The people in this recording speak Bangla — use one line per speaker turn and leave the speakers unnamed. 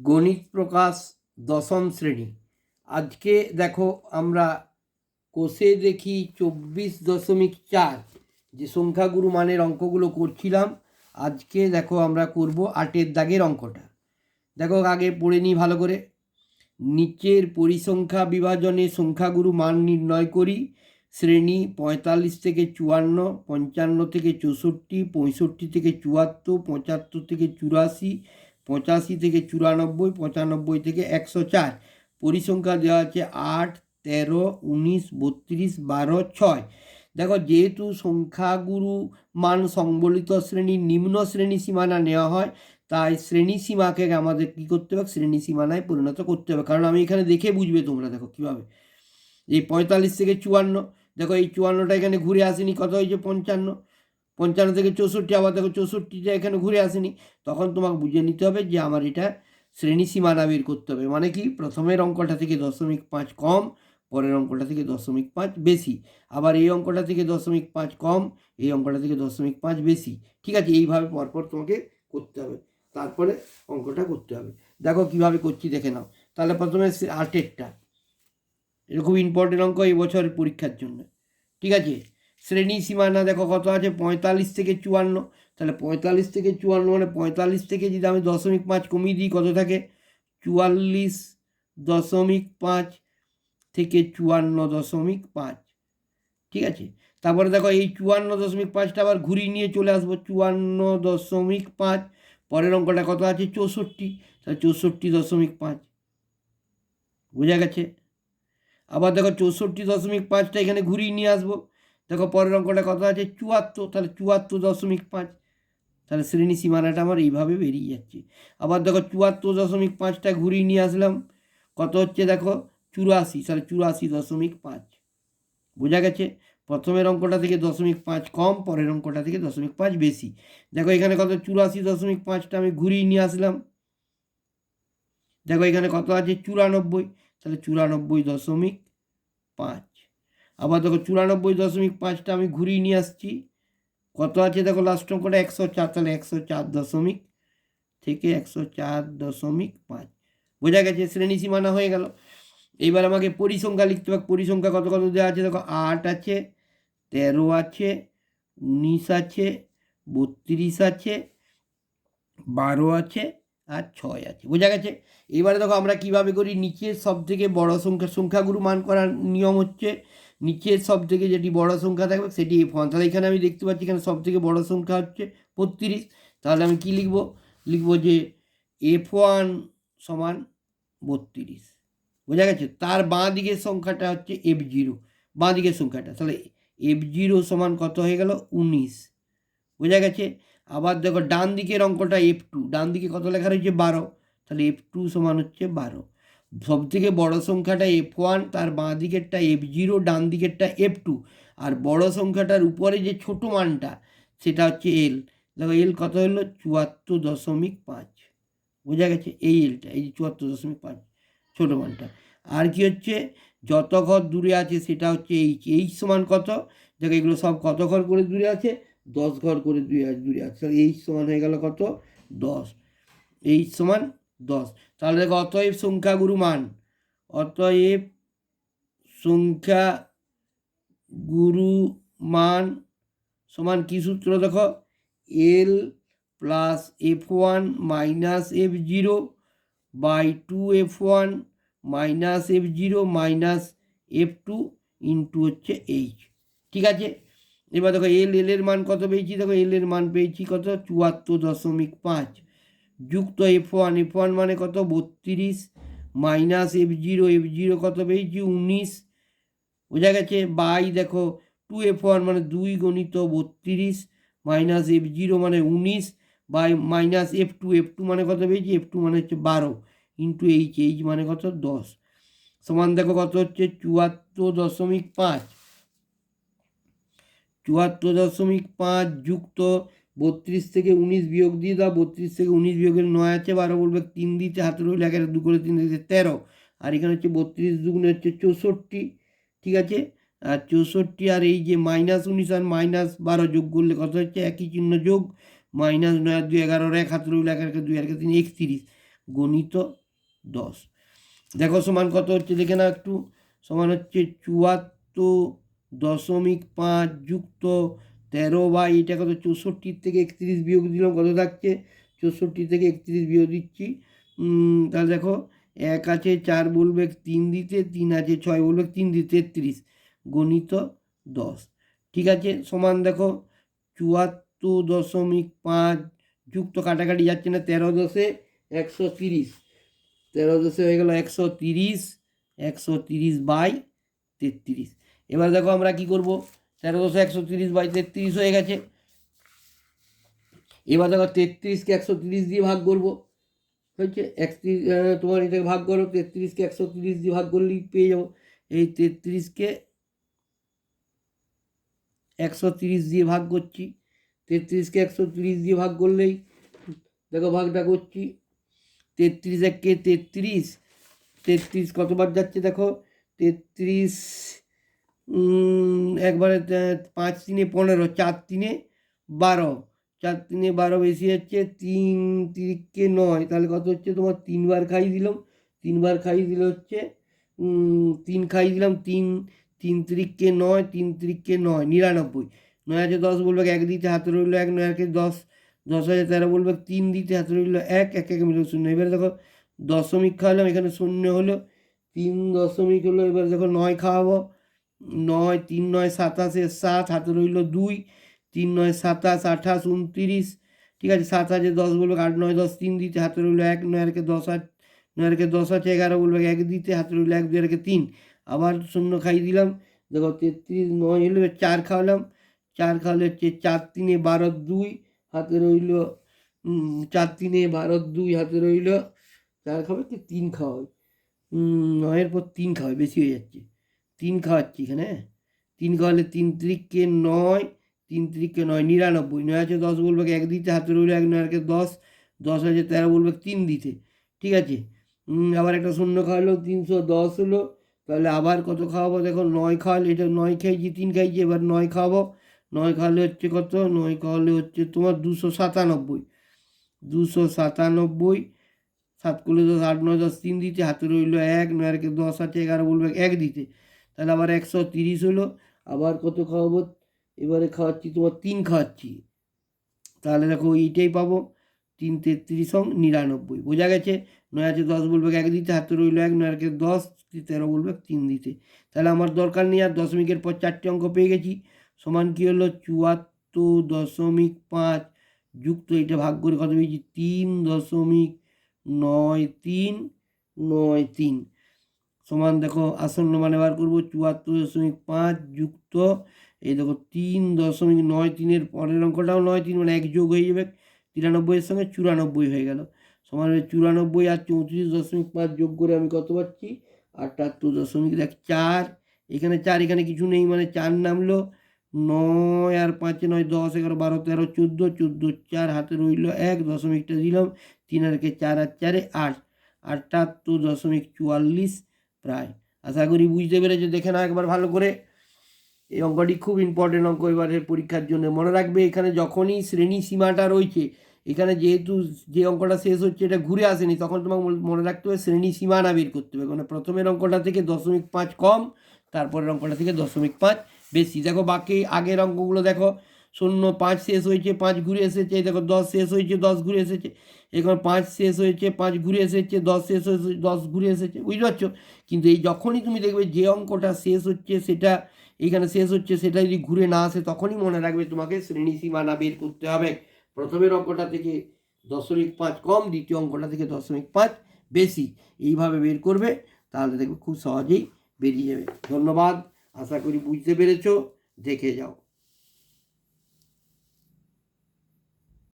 গণিত প্রকাশ দশম শ্রেণি। আজকে দেখো আমরা কোষে দেখি চব্বিশ দশমিক চার, যে সংখ্যাগুরু মানের অঙ্কগুলো করছিলাম, আজকে দেখো আমরা করব আটের দাগের অঙ্কটা। দেখো আগে পড়ে নিই ভালো করে। নিচের পরিসংখ্যা বিভাজনে সংখ্যাগুরু মান নির্ণয় করি। শ্রেণি পঁয়তাল্লিশ থেকে চুয়ান্ন, পঞ্চান্ন থেকে চৌষট্টি, পঁয়ষট্টি থেকে চুয়াত্তর, পঁচাত্তর থেকে চুরাশি পঁচাশি থেকে চুরানব্বই, পঁচানব্বই থেকে একশো চার। পরিসংখ্যা দেওয়া আছে আট, তেরো, উনিশ, বত্রিশ, বারো, ছয়। দেখো, যেহেতু সংখ্যাগুরু মান সংবলিত শ্রেণির নিম্ন শ্রেণি সীমানা নেওয়া হয়, তাই শ্রেণি সীমাকে আমাদের কী করতে হবে? শ্রেণি সীমানায় পরিণত করতে হবে। কারণ আমি এখানে দেখে বুঝবে তোমরা, দেখো কীভাবে। এই পঁয়তাল্লিশ থেকে চুয়ান্ন, দেখো এই চুয়ান্নটা এখানে ঘুরে আসেনি, কত হয়েছে? পঞ্চান্ন। পঞ্চান্ন থেকে চৌষট্টি, আবার দেখো চৌষট্টিটা এখানে ঘুরে আসেনি। তখন তোমাকে বুঝে নিতে হবে যে আমার এটা শ্রেণি সীমানা বের করতে হবে। মানে কি? প্রথমের অঙ্কটা থেকে দশমিক পাঁচ কম, পরের অঙ্কটা থেকে দশমিক পাঁচ বেশি। আবার এই অঙ্কটা থেকে দশমিক পাঁচ কম, এই অঙ্কটা থেকে দশমিক পাঁচ বেশি। ঠিক আছে? এইভাবে পরপর তোমাকে করতে হবে। তারপরে অঙ্কটা করতে হবে। দেখো কীভাবে করছি, দেখে নাও। তাহলে প্রথমে আটেরটা। এটা খুব ইম্পর্টেন্ট অঙ্ক এই বছরের পরীক্ষার জন্য। ঠিক আছে? শ্রেণি সীমানা দেখো কত আছে? পঁয়তাল্লিশ থেকে চুয়ান্ন। তাহলে পঁয়তাল্লিশ থেকে চুয়ান্ন মানে পঁয়তাল্লিশ থেকে যদি আমি দশমিক পাঁচ কমিয়ে দিই, কত থাকে? চুয়াল্লিশ দশমিক পাঁচ থেকে চুয়ান্ন দশমিক পাঁচ। ঠিক আছে? তারপরে দেখো এই চুয়ান্ন দশমিক পাঁচটা আবার ঘুরিয়ে নিয়ে চলে আসব। চুয়ান্ন দশমিক পাঁচ, পরের অঙ্কটা কত আছে? চৌষট্টি। তাহলে চৌষট্টি দশমিক পাঁচ। বোঝা গেছে? আবার দেখো চৌষট্টি দশমিক পাঁচটা এখানে ঘুরিয়ে নিয়ে আসব। দেখো পরের অঙ্কটা কত আছে? চুয়াত্তর, তাহলে চুয়াত্তর দশমিক পাঁচ। তাহলে শ্রেণি সীমানাটা আমার এইভাবে বেরিয়ে যাচ্ছে। আবার দেখো চুয়াত্তর দশমিক পাঁচটা ঘুরিয়ে নিয়ে আসলাম। কত হচ্ছে দেখো? চুরাশি, তাহলে চুরাশি দশমিক পাঁচ। বোঝা গেছে? প্রথমের অঙ্কটা থেকে দশমিক পাঁচ কম, পরের অঙ্কটা থেকে দশমিক পাঁচ বেশি। দেখো এখানে কত? চুরাশি দশমিক পাঁচটা আমি ঘুরিয়ে নিয়ে আসলাম। দেখো এখানে কত আছে? চুরানব্বই, তাহলে চুরানব্বই দশমিক পাঁচ। আবার দেখো চুরানব্বই দশমিক পাঁচটা আমি ঘুরিয়ে নিয়ে আসছি। কত আছে? দেখো লাস্ট অঙ্কটা একশো চার, তাহলে একশো চার দশমিক থেকে একশো চার দশমিক পাঁচ। বোঝা গেছে, শ্রেণি সীমানা হয়ে গেল। এইবার আমাকে পরিসংখ্যা লিখতে হবে। পরিসংখ্যা কত কত দেওয়া আছে? দেখো আট আছে, তেরো আছে, উনিশ আছে, বত্রিশ আছে, বারো আছে, আর ছয় আছে। বোঝা গেছে? এবারে দেখো আমরা কীভাবে করি? নিচের সব থেকে বড় সংখ্যা, সংখ্যাগুরু মান করার নিয়ম হচ্ছে নিচের সব থেকে যেটি বড় সংখ্যা থাকবে সেটি এফ ওয়ান তাহলে এখানে আমি দেখতে পাচ্ছি এখানে সব থেকে বড় সংখ্যা হচ্ছে বত্রিশ। তাহলে আমি কি লিখব? লিখব যে এফ ওয়ান সমান বত্রিশ। বোঝা গেছে? তার বাঁ দিকের সংখ্যাটা হচ্ছে এফ জিরো। বাঁ দিকের সংখ্যাটা। তাহলে এফ জিরো সমান কত হয়ে গেল? উনিশ। বোঝা গেছে? আবার দেখো ডান দিকের অঙ্কটা এফ টু। ডান দিকে কত লেখা রয়েছে? বারো। তাহলে এফ টু সমান হচ্ছে বারো। সব থেকে বড় সংখ্যাটা এফ ওয়ান তার বাঁ দিকেরটা এফ জিরো ডান দিকেরটা এফ টু আর বড় সংখ্যাটার উপরে যে ছোট মানটা, সেটা হচ্ছে এল দেখো এল কত হলো? চুয়াত্তর দশমিক পাঁচ। বোঝা গেছে? এই এলটা এই যে চুয়াত্তর দশমিক পাঁচ, ছোটো মানটা। আর কি হচ্ছে? যত ঘর দূরে আছে, সেটা হচ্ছে এইচ এইচ সমান কত? দেখো এগুলো সব কত ঘর করে দূরে আছে? দশ ঘর করে দূরে দূরে আছে। এইচ সমান হয়ে গেল কত? দশ। এইচ সমান দশ। তাহলে দেখো, অতএব সংখ্যাগুরু মান। অতএব সংখ্যা গুরু মান সমান কি সূত্র দেখো? L plus F one minus F zero by two F one minus F zero minus F two into হচ্ছে এইচ ঠিক আছে? এবার দেখো এল এল এর মান কত পেয়েছি? দেখো এল এর মান পেয়েছি কত? চুয়াত্তর দশমিক পাঁচ। যুক্ত এফ ওয়ান এফ ওয়ান মানে কত? বত্রিশ minus F zero F zero কত পেয়েছি? উনিশ। বোঝা গেছে? বাই দেখো টু এফ ওয়ান মানে দুই গণিত বত্রিশ মাইনাস এফ জিরো মানে উনিশ, by minus F two F two মানে কত পেয়েছি? এফ টু মানে হচ্ছে বারো ইন্টু এইচ এইচ মানে কত? দশ। সমান দেখো কত হচ্ছে? চুয়াত্তর দশমিক পাঁচ। চুয়াত্তর দশমিক পাঁচ যুক্ত বত্রিশ থেকে উনিশ বিয়োগ দিয়ে দাও, বত্রিশ থেকে উনিশ বিয়োগের নয় আছে, বারো বলবে তিন দিতে হাতে রইল একের দু করে তিন দিতে তেরো। আর এখানে হচ্ছে বত্রিশ দুগুণে হচ্ছে চৌষট্টি, ঠিক আছে? আর চৌষট্টি আর এই যে মাইনাস উনিশ আর মাইনাস বারো যোগ করলে কত হচ্ছে? একই চিহ্ন যোগ মাইনাস নয় আর দুই এগারোর এক হাতে রইল এক একে দুই একে তিন, একত্রিশ। গণিত দশ। দেখো সমান কত হচ্ছে? দেখে না একটু। সমান হচ্ছে চুয়াত্তর দশমিক পাঁচ যুক্ত তেরো বা এটা কত? চৌষট্টির থেকে একত্রিশ বিয়োগ দিলাম, কত থাকছে? চৌষট্টি থেকে একত্রিশ বিয়োগ দিচ্ছি। তাহলে দেখো, এক আছে চার বলবে তিন দিতে, তিন আছে ছয় বলবে তিন দিতে তেত্রিশ। গণিত দশ। ঠিক আছে? সমান দেখো, চুয়াত্তর দশমিক পাঁচ যুক্ত কাটাকাটি যাচ্ছে না, তেরো দশে একশো তিরিশ। তেরো দশে হয়ে গেল একশো তিরিশ একশো তিরিশ বাই তেত্রিশ। এবার দেখো আমরা কি করব? তেরো দশে একশো তিরিশ বাই তেত্রিশ হয়ে গেছে। এবার দেখো তেত্রিশকে একশো তিরিশ দিয়ে ভাগ করব। হয়েছে? একত্রিশ তোমার এটাকে ভাগ করো, তেত্রিশকে একশো তিরিশ দিয়ে ভাগ করলেই পেয়ে যাব। এই তেত্রিশকে একশো তিরিশ দিয়ে ভাগ করছি। তেত্রিশকে একশো তিরিশ দিয়ে ভাগ করলেই দেখো ভাগটা করছি। তেত্রিশ একে তেত্রিশ তেত্রিশ কতবার যাচ্ছে দেখো? তেত্রিশ একবারে পাঁচ তিনে পনেরো, চার তিনে বারো। চার তিনে বারো বেশি হচ্ছে তিন তিরিককে নয়। তাহলে কত হচ্ছে? তোমার তিনবার খাই দিলাম। তিনবার খাই দিলে হচ্ছে তিন খাই দিলাম, তিন তিন তিরিককে নয়, তিন তিরিককে নয়, নিরানব্বই। নয় আছে দশ বলবে এক দিতে হাতে রইল এক, নয় একে দশ দশ হাজার তেরো বলবে তিন দিতে হাতে রইল এক এক এক মিলে শূন্য। এবারে দেখো, দশমিক খাওয়ালাম, এখানে শূন্য হলো, তিন দশমিক হলো, এবার দেখো নয় খাওয়াবো। নয়, তিন নয়, সাতাশে সাত, হাতে রইল দুই, তিন নয়, সাতাশ, আঠাশ, উনতিরিশ, ঠিক আছে, সাত হাজার দশ বলবে আট, নয়, দশ, তিন দিতে হাতে রইল এক, নয় একে দশ আট, নয় একে দশ আছে এগারো বলবে এক দিতে হাতে রইল এক, দুই একে তিন। আবার শূন্য খাই দিলাম, দেখো তেত্রিশ, নয় হলো চার খাওয়ালাম, চার খাওয়ালে হচ্ছে চার তিনে বারো দুই, হাতে রইল চার তিনে বারো দুই, হাতে রইল, চার কি তিন খাওয়াই নয়ের পর তিন খাওয়াই, বেশি হয়ে যাচ্ছে। তিন খাওয়াচ্ছি এখানে? তিন খাওয়ালে তিন তিরিককে নয়, তিন তিরিককে নয়, নিরানব্বই। নয় আছে দশ বলবে এক দিতে, হাতে রইল এক, নয় দশ। দশ আছে তেরো বলবে তিন দিতে। ঠিক আছে? আবার একটা শূন্য খাওয়ালো তিনশো দশ হলো। তাহলে আবার কত খাওয়াবো? দেখো, নয় খাওয়ালে এটা নয় খাইছি, তিন খাইছি, এবার নয় খাওয়াবো। নয় খাওয়ালে হচ্ছে কত? নয় খাওয়ালে হচ্ছে তোমার দুশো সাতানব্বই। দুশো সাতানব্বই, সাত করলে দশ, আট, নয়, দশ, তিন দিতে, হাতে রইল এক, নয় আর দশ আছে, এগারো বলবে এক দিতে। তাহলে আবার একশো তিরিশ হলো, আবার কত খাওয়াবো? এবারে খাওয়াচ্ছি তোমার তিন খাওয়াচ্ছি। তাহলে দেখো এইটাই পাবো, তিন তেত্রিশ সং নিরানব্বই। বোঝা গেছে? নয় আছে দশ বলবে এক দিতে, হাতে রইল এক নয় আর একে দশ তেরো বলবে তিন দিতে। তাহলে আমার দরকার নেই, আর দশমিকের পর চারটে অঙ্ক পেয়ে গেছি। সমান কী হলো? চুয়াত্তর দশমিক পাঁচ যুক্ত এটা ভাগ করে কত পেয়েছি? তিন দশমিক নয় তিন নয় তিন। সমান দেখো আসন্ন মানে বার করব চুয়াত্তর দশমিক পাঁচ যুক্ত, এই দেখো তিন দশমিক নয় তিনের পরের অঙ্কটাও নয় তিন মানে এক যোগ হয়ে যাবে, তিরানব্বইয়ের সঙ্গে চুরানব্বই হয়ে গেল। সমান চুরানব্বই আর চৌত্রিশ দশমিক পাঁচ যোগ করে আমি কত পাচ্ছি? আটাত্তর দশমিক দেখ চার, এখানে চার, এখানে কিছু নেই মানে চার নামলো, নয় আর পাঁচে নয় দশ, এগারো বারো তেরো চোদ্দ চোদ্দ চার হাতে রইল এক, দশমিকটা দিলাম, তিন আর কে চার আর চারে আট, আটাত্তর দশমিক চুয়াল্লিশ প্রায়। আশা করি বুঝতে পেরেছ। দেখে না একবার ভালো করে। এই অঙ্কটি খুব ইম্পর্টেন্ট অঙ্ক। এবারের পরীক্ষার জন্য মনে রাখবে, এখানে যখনই শ্রেণি সীমাটা রয়েছে, এখানে যেহেতু যে অঙ্কটা শেষ হচ্ছে, এটা ঘুরে আসেনি, তখন তোমাকে মনে- রাখতে হবে শ্রেণি সীমানা বের করতে হবে। মানে প্রথমের অঙ্কটা থেকে দশমিক পাঁচ কম, তারপরের অঙ্কটা থেকে দশমিক পাঁচ বেশি। দেখো বাকি আগের অঙ্কগুলো দেখো। শূন্য, পাঁচ শেষ হয়েছে, পাঁচ ঘুরে এসেছে দেখো দশ শেষ হয়েছে, দশ ঘুরে এসেছে। এখন পাঁচ শেষ হয়েছে, পাঁচ ঘুরে এসেছে, দশ শেষ হয়েছে, দশ ঘুরে এসেছে, বুঝতে পারছ? কিন্তু এই যখনই তুমি দেখবে যে অঙ্কটা শেষ হচ্ছে, সেটা এখানে শেষ হচ্ছে, সেটা যদি ঘুরে না আসে, তখনই মনে রাখবে তোমাকে শ্রেণি সীমানা বের করতে হবে। প্রথমের অঙ্কটা থেকে দশমিক পাঁচ কম, দ্বিতীয় অঙ্কটা থেকে দশমিক পাঁচ বেশি। এইভাবে বের করবে, তাহলে দেখবে খুব সহজেই বেরিয়ে যাবে। ধন্যবাদ, আশা করি বুঝতে পেরেছ। দেখে যাও।